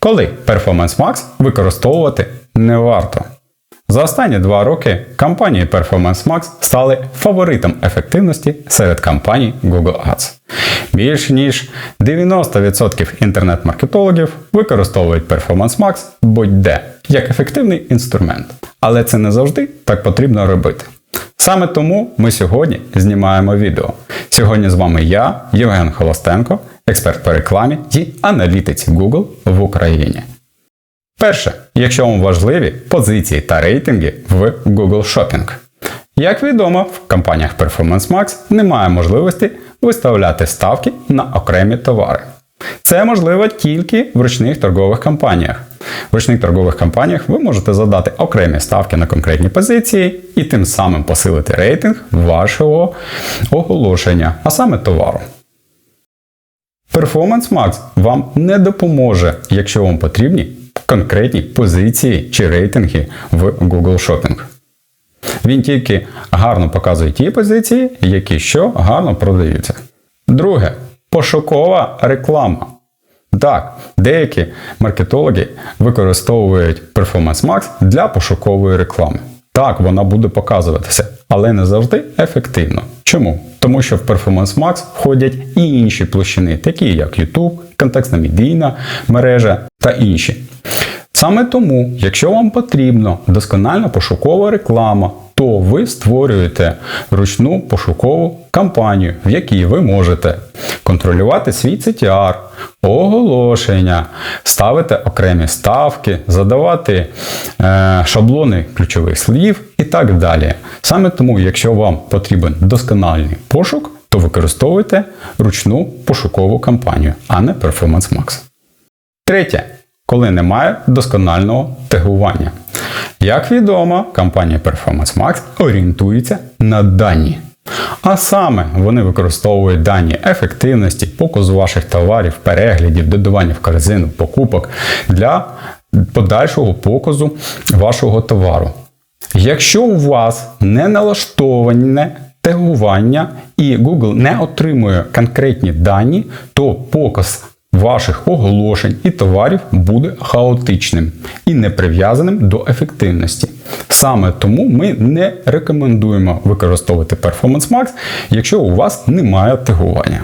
Коли Performance Max використовувати не варто. За останні два роки компанії Performance Max стали фаворитом ефективності серед компаній Google Ads. Більш ніж 90% інтернет-маркетологів використовують Performance Max будь-де як ефективний інструмент. Але це не завжди так потрібно робити. Саме тому ми сьогодні знімаємо відео. Сьогодні з вами я, Євген Холостенко, експерт по рекламі і аналітиці Google в Україні. Перше, якщо вам важливі позиції та рейтинги в Google Shopping. Як відомо, в компаніях Performance Max немає можливості виставляти ставки на окремі товари. Це можливо тільки в ручних торгових кампаніях. Ручних торгових кампаніях ви можете задати окремі ставки на конкретні позиції і тим самим посилити рейтинг вашого оголошення, а саме товару. Performance Max вам не допоможе, якщо вам потрібні конкретні позиції чи рейтинги в Google Shopping. Він тільки гарно показує ті позиції, які що гарно продаються. Друге пошукова реклама. Так, деякі маркетологи використовують Performance Max для пошукової реклами. Так, вона буде показуватися, але не завжди ефективно. Чому? Тому що в Performance Max входять і інші площини, такі як YouTube, контекстна медійна мережа та інші. Саме тому, якщо вам потрібна доскональна пошукова реклама, то ви створюєте ручну пошукову кампанію, в якій ви можете контролювати свій CTR, оголошення, ставити окремі ставки, задавати е, шаблони ключових слів і так далі. Саме тому, якщо вам потрібен доскональний пошук, то використовуйте ручну пошукову кампанію, а не Performance Max. Третє коли немає досконального тегування. Як відомо, компанія Performance Max орієнтується на дані. А саме вони використовують дані ефективності, показу ваших товарів, переглядів, додавання в корзину, покупок для подальшого показу вашого товару. Якщо у вас не налаштоване тегування і Google не отримує конкретні дані, то показ ваших оголошень і товарів буде хаотичним і не прив'язаним до ефективності. Саме тому ми не рекомендуємо використовувати Performance Max, якщо у вас немає тегування.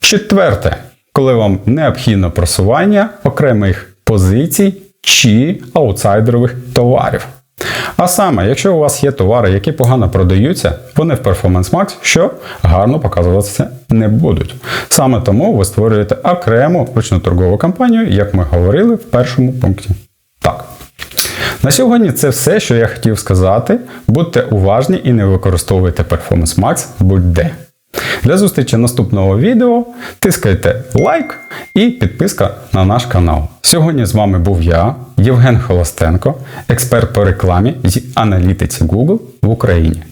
Четверте, коли вам необхідно просування окремих позицій чи аутсайдерових товарів. А саме, якщо у вас є товари, які погано продаються, вони в Performance Max що гарно показуватися не будуть. Саме тому ви створюєте окрему ручну торгову кампанію, як ми говорили в першому пункті. Так. На сьогодні це все, що я хотів сказати. Будьте уважні і не використовуйте Performance Max будь-де. Для зустрічі наступного відео тискайте лайк і підписка на наш канал. Сьогодні з вами був я, Євген Холостенко, експерт по рекламі і аналітиці Google в Україні.